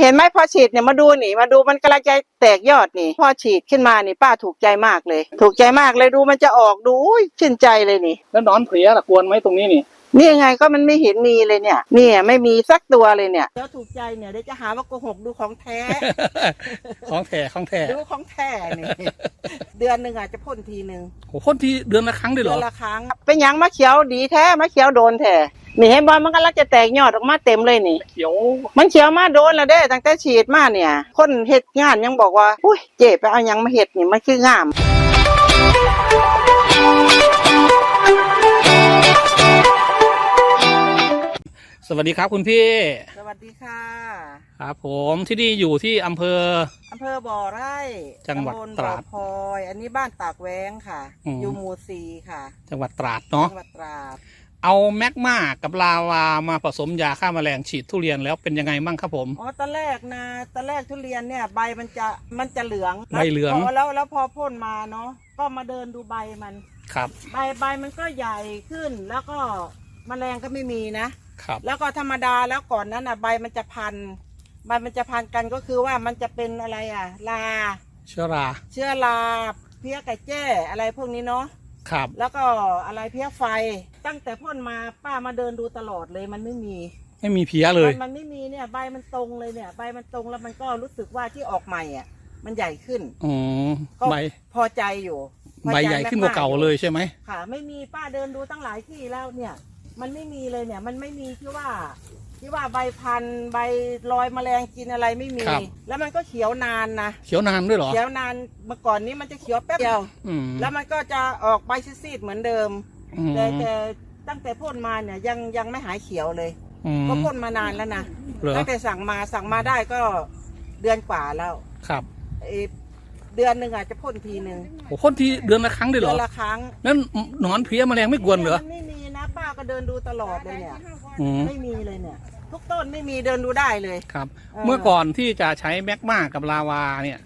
เห็นไหมพอฉีดเนี่ยมาดูนี่มาดูมันกระจายแตกยอดนี่ พอฉีดขึ้นมานี่ป้าถูกใจมากเลย ถูกใจมากเลยดูมันจะออกดูอุ้ยชื่นใจเลยนี่ แล้วหนอนเพลียล่ะกวนไหมตรงนี้นี่ นี่ไงก็มันไม่เห็นมีเลยเนี่ยเนี่ยไม่มีสักตัวเลยเนี่ย แล้วถูกใจเนี่ยเดี๋ยวจะหาว่าโกหกดูของแท้ ของแท้ของแท้ดูของแท้นี่เดือนหนึ่งอาจจะพ่นทีหนึ่งโอ้พ่นทีเดือนละครั้งด้วยเหรเดืออนละครั้งเป็นหยังมะเขียวดีแท้มะเขียวโดนแท้นี่เห็นบอลมันก็ลักจะแตกยอดออกมาเต็มเลยนี่ เขียวมันเขียวมาโดนแล้วเด้ตั้งแต่ฉีดมาเนี่ย คนเฮ็ดงานยังบอกว่าอุ้ยเจ๊ไปเอาหยังมาเฮ็ดนี่มันคืองาม วัสดีครับคุณพี่ สวัสดีค่ะ ครับผมที่นี่อยู่ที่อำเภอ อำเภอบ่อไร่จังหวัดตำบลตราดบ่อพลอย อันนี้บ้านตากแว้งค่ะ อืม อยู่หมู่สี่ค่ะ จังหวัดตราดเนาะจังหวัดตราด เอาแมกมากับลาวามาผสมยาฆ่าแมลงฉีดทุเรียนแล้วเป็นยังไงบ้างครับผม อ๋อ ตอนแรกนะตอนแรกทุเรียนเนี่ยใบมันจะมันจะเหลืองใบเหลืองแล้วแล้วแล้วพอพ่นมาเนาะ ก็มาเดินดูใบมัน ครับ ใบใบมันก็ใหญ่ขึ้น แล้วก็แมลงก็ไม่มีนะ ครับแล้วก็ธรรมดาแล้วก่อนนั้นอะใบมันจะพันใบมันจะพันกันก็คือว่ามันจะเป็นอะไรอะลา เชื้อราเชื้อราเพี้ยไก่แจ้อะไรพวกนี้เนาะครับ แล้วก็อะไรเพี้ยไฟตั้งแต่พ่นมาป้ามาเดินดูตลอดเลยมันไม่มีไม่มีเพี้ยเลย มันมันไม่มีเนี่ยใบมันตรงเลยเนี่ย ใบมันตรงแล้วมันก็รู้สึกว่าที่ออกใหม่อะ มันใหญ่ขึ้นอ๋อก็ใบพอใจอยู่พอใบจใหญ่ขึ้นกว่าเก่าเลยใช่ไหมค่ะ ไม่มีป้าเดินดูตั้งหลายที่แล้วเนี่ย มันไม่มีเลยเนี่ย มันไม่มีที่ว่า ที่ว่าใบพันธุ์ใบลอยแมลงกินอะไรไม่มีแล้วมันก็เขียวนานนะเขียวนานด้วยเหรอ เขียวนานเมื่อก่อนนี้มันจะเขียวแป๊บเดียว อืมแล้วมันก็จะออกใบซีดๆเหมือนเดิม อืมแต่แต่ตั้งแต่พ่นมาเนี่ยยังยังไม่หายเขียวเลยอืมก็พ่นมานานแล้วนะเหรอตั้งแต่สั่งมาสั่งมาได้ก็เดือนกว่าแล้วครับเอ่อเดือนหนึ่งอาจจะพ่นทีหนึ่งโอ้พ่นทีเดือนละครั้งด้วยเหรเดืออนละครั้ง นั่นหนอนเพลี้ยแมลงไม่กวนเหรอ มันไม่มีนะป้า ก็เดินดูตลอดเลยเนี่ย อืมไม่มีเลยเนี่ย ทุกต้นไม่มีเดินดูได้เลย ครับเออเมื่อก่อนที่จะใช้แมกมากับลาวาเนี่ย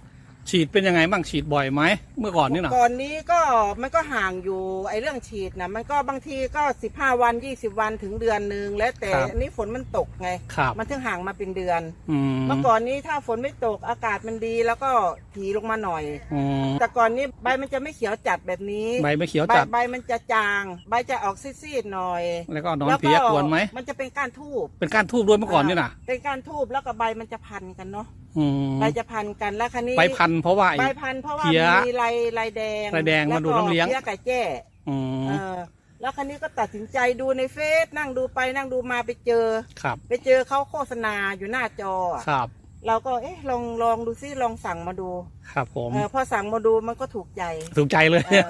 ฉีดเป็นยังไงบ้างฉีดบ่อยไหมเมื่อก่อนนี่นะก่อนนี้ก็มันก็ห่างอยู่ไอ้เรื่องฉีดนะมันก็บางทีก็สิบห้าวันยี่สิบวันถึงเดือนหนึ่งแล้วแต่อันนี้ฝนมันตกไง ครับมันถึงห่างมาเป็นเดือนอืมเมื่อก่อนนี้ถ้าฝนไม่ตกอากาศมันดีแล้วก็ถีลงมาหน่อย อืมแต่ก่อนนี้ใบมันจะไม่เขียวจัดแบบนี้ใบไม่เขียวใบจัดใบมันจะจาง ใบจะออกซีดๆหน่อยแล้วก็หนอนเพลี้ยกวนไหมมันจะเป็นก้านทูบเป็นก้านทูบด้วยเมื่อก่อนนี่นะเป็นก้านทูบแล้วก็ใบมันจะพันกันเนาะ อืมใบจะพันกันแล้วคันนี้ใบพันธุ์เพราะว่าไอ้ ใบพันเพราะว่าเพี้ยมีลายลายแดงลายแดงมาดูดน้ำเลี้ยง แวก็เพี้ยไก่แจ้ อืมเออแล้วคันนี้ก็ตัดสินใจดูในเฟซนั่งดูไปนั่งดูมาไปเจอ ครับ ไปเจอเขาโฆษณาอยู่หน้าจออะครับ เราก็เอ๊ะลองลองดูซิลองสั่งมาดูครับผม เออพอสั่งมาดูมันก็ถูกใจถูกใจเลยเออ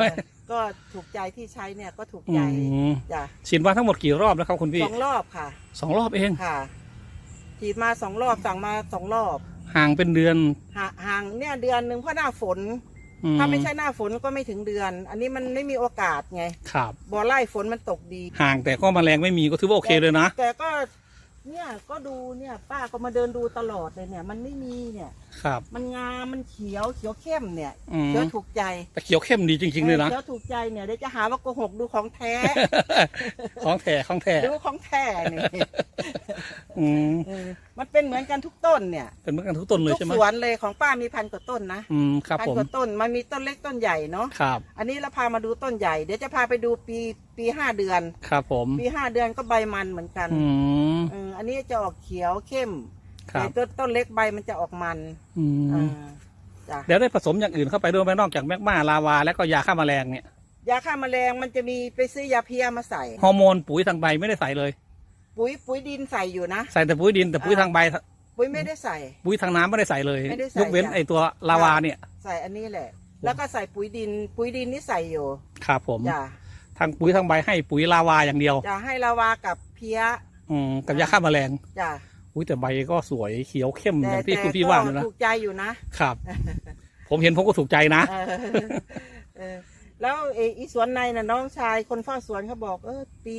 ก็ถูกใจที่ใช้เนี่ยก็ถูกอืใจมจ้ะฉีดมาทั้งหมดกี่รอบแล้วครับคุณพี่สองรอบค่ะ สองรอบเอง ค่ะฉีดมาสองรอบสั่งมาสองรอบ ห่างเป็นเดือน ห่าห่างเนี่ยเดือนหนึ่งเพราะหน้าฝน อืถ้าไม่ใช่หน้าฝนก็ไม่ถึงเดือน อันนี้มันไม่มีโอกาสไงครับ บ่อไล่ฝนมันตกดี ห่างแต่ก็แมลงไม่มีก็ถือว่าโอเคเลยนะ แต่ก็เนี่ยก็ดูเนี่ยป้าก็มาเดินดูตลอดเลยเนี่ย มันไม่มีเนี่ย ครับ มันงามมันเขียวเขียวเข้มเนี่ยอืม เขียวถูกใจแต่เขียวเข้มดีจริง ๆ เลยนะเขียวถูกใจเนี่ยเดี๋ยวจะหาว่าโกหกดูของแท้ ของแท้ของแท้ดูของแท้เนี่ย อืมเออมันเป็นเหมือนกันทุกต้นเนี่ยเป็นเหมือนกันทุกต้นเลยทุกใช่ไหมสวนเลยของป้ามีพันกว่าต้นนะอืมครับพันผมกว่าต้นมันมีต้นเล็กต้นใหญ่เนาะครับอันนี้เราพามาดูต้นใหญ่เดี๋ยวจะพาไปดูปีปีห้าเดือน ครับผมปีห้าเดือนก็ใบมันเหมือนกันอืมเอออันนี้จะออกเขียวเข้มครัแต่บต้นต้นเล็กใบมันจะออกมันอือ่มาจ้ะเดี๋ยวได้ผสมอย่างอื่นเข้าไปด้วยไหมนอกจากแมกมาลาวา แล้วก็ยาฆ่าแมลงเนี่ยยาฆ่าแมลงมันจะมีไปซื้อยาเพียมาใส่ ฮอร์โมนปุ๋ยทางใบไม่ได้ใส่เลย ปุ๋ยปุ๋ยดินใส่อยู่นะ ใส่แต่ปุ๋ยดินแต่ปุ๋ยอ่าทางใบ ปุ๋ยไม่ได้ใส่ ปุ๋ยทางน้ำไม่ได้ใส่เลย ไม่ได้ใส่ ยกเว้นจ้ะไอตัวลาวาเนี่ย ใส่อันนี้แหละ แล้วก็ใส่ปุ๋ยดิน ปุ๋ยดินนี่ใส่อยู่ครับผม จ้ะทางปุ๋ยทางใบให้ปุ๋ยลาวาอย่างเดียว จะให้ลาวากับเพี้ยอืมกับยาฆ่าแมลง จ้ะอุ้ยแต่ใบก็สวยเขียวเข้มอแต่ย่างที่แต่คุณพี่ก็ว่าเลยนะถูกใจอยู่นะครับ ผมเห็นผมก็ถูกใจนะ เออเออแล้วไอ้อีสวนในน่ะน้องชายคนเฝ้าสวนเขาบอก เออปี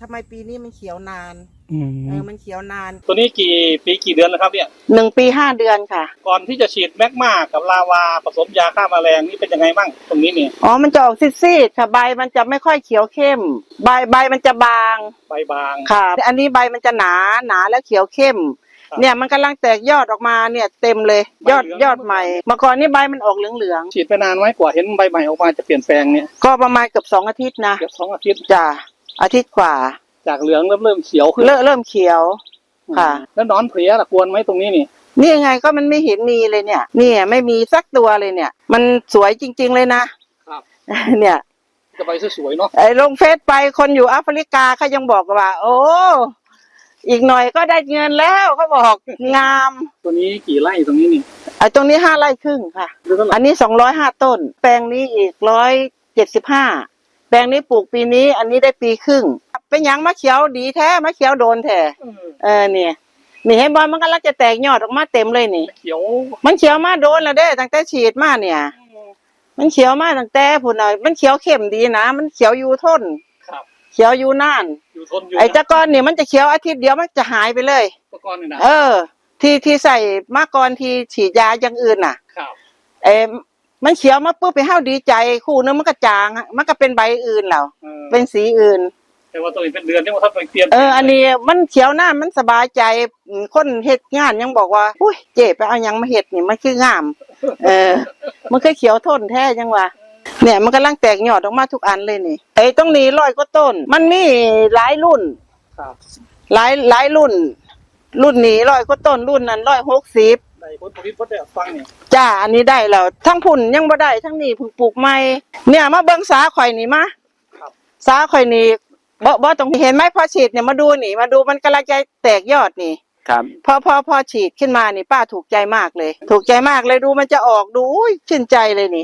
ทำไมปีนี้มันเขียวนานอืมเออมันเขียวนานตัวนี้กี่ปีกี่เดือนแล้วครับเนี่ยหนึ่งปีห้าเดือนค่ะ ก่อนที่จะฉีดแมกมากับลาวาผสมยาฆ่าแมลงนี่เป็นยังไงบ้างตรงนี้เนี่ยอ๋อ มันจะออกซีดๆค่ะใบมันจะไม่ค่อยเขียวเข้ม ใบใบมันจะบางใบบางค่ะ อันนี้ใบมันจะหนาหนาแล้วเขียวเข้มครับเนี่ยมันกำลังแตกยอดออกมาเนี่ยเต็มเลยยอดใบเหลือง ยอดใหม่เมื่อก่อนนี่ใบมันออกเหลืองฉีดไปนานไหมกว่าเห็นใบใหม่ออกมาจะเปลี่ยนแปลงเนี่ยๆก็ประมาณเกือบสองอาทิตย์นะเกือบสองอาทิตย์จ้ะ อาทิตย์กว่า จากเหลืองเริ่มเริ่มเขียวขึ้นเริ่มเริ่มเขียว ค่ะ แล้วหนอนเพลี้ยล่ะกวนไหมตรงนี้นี่ นี่ไงก็มันไม่เห็นมีเลยเนี่ย เนี่ยไม่มีสักตัวเลยเนี่ย มันสวยจริง ๆ เลยนะครับ เนี่ยจะใบสวยๆเนาะไอ้ลงเฟซไปคนอยู่แอฟริกาเขายังบอกว่า โอ้อีกหน่อยก็ได้เงินแล้วเขาบอกงาม ตัวนี้กี่ไร่ตรงนี้นี่ไอ้ตรงนี้ห้าไร่ครึ่งค่ะหรือเท่าไหร่อันนี้สองร้อยห้าต้น แปลงนี้อีกร้อยเจ็ดสิบห้าแป ลงนี้ปลูกปีนี้ อันนี้ได้ปีครึ่ง เป็นหยังมะเขียวดีแท้มะเขียวโดนแท้เออเออเนี่ยนี่เห็นบอลมันกำลังจะแตกยอดออกมาเต็มเลยนี่ เขียวมันเขียวมาโดนแล้วเด้ตั้งแต่ฉีดมาเนี่ย มันเขียวมาตั้งแต่พุ่นน่ะมันเขียวเข้มดีนะ มันเขียวอยู่ทน ครับ เขียวอยู่นาน อยู่ทนอยู่ไอ้ตะกอนเนี่ยมันจะเขียวอาทิตย์เดียวมันจะหายไปเลย ตะกอนนี่นะเออ ที่ที่ใส่มากรที่ฉีดยาอย่างอื่นน่ะ ครับ เอ้ มันเขียวมาปุ๊บไปเฮาดีใจคู่นึงมันก็จางอะมันก็เป็นใบอื่นแล้วเออเป็นสีอื่น แต่ว่าตัวนี้เป็นเดือนที่ว่าถ้าไปเปลี่ยนเออ อันนี้มันเขียวหน้ามันสบายใจอืมคนเฮ็ดงานยังบอกว่าอุ้ยเจ๊ไปเอาหยังมาเฮ็ดนี่มันคืองาม เออ มันคือเขียวทนแท้จังวะเนี่ยมันกำลังแตกยอดออกมาทุกอันเลยนี่ไอ้ตรงนี้ร้อยกว่าต้น มันมีหลายรุ่น ครับหลายหลายรุ่น รุ่นนี้ร้อยกว่าต้นรุ่นนั้นร้อยหกสิบ ในผลผลิตพอได้ฟังนี่จ้าอันนี้ได้แล้วทั้งพุ่นยังบ่ได้ทั้งนี้เพิ่งปลูกใหม่เนี่ยมาเบิ่งสาข่อยนี่มาครับสาข่อยนี่บ่บ่ต้องเห็นไหมพอฉีดเนี่ยมาดูนี่ มาดูมันกำลังจะแตกยอดนี่ ครับ พอพอพอฉีดขึ้นมานี่ป้าถูกใจมากเลย ถูกใจมากเลยดูมันจะออกดูอุ้ยชื่นใจเลยนี่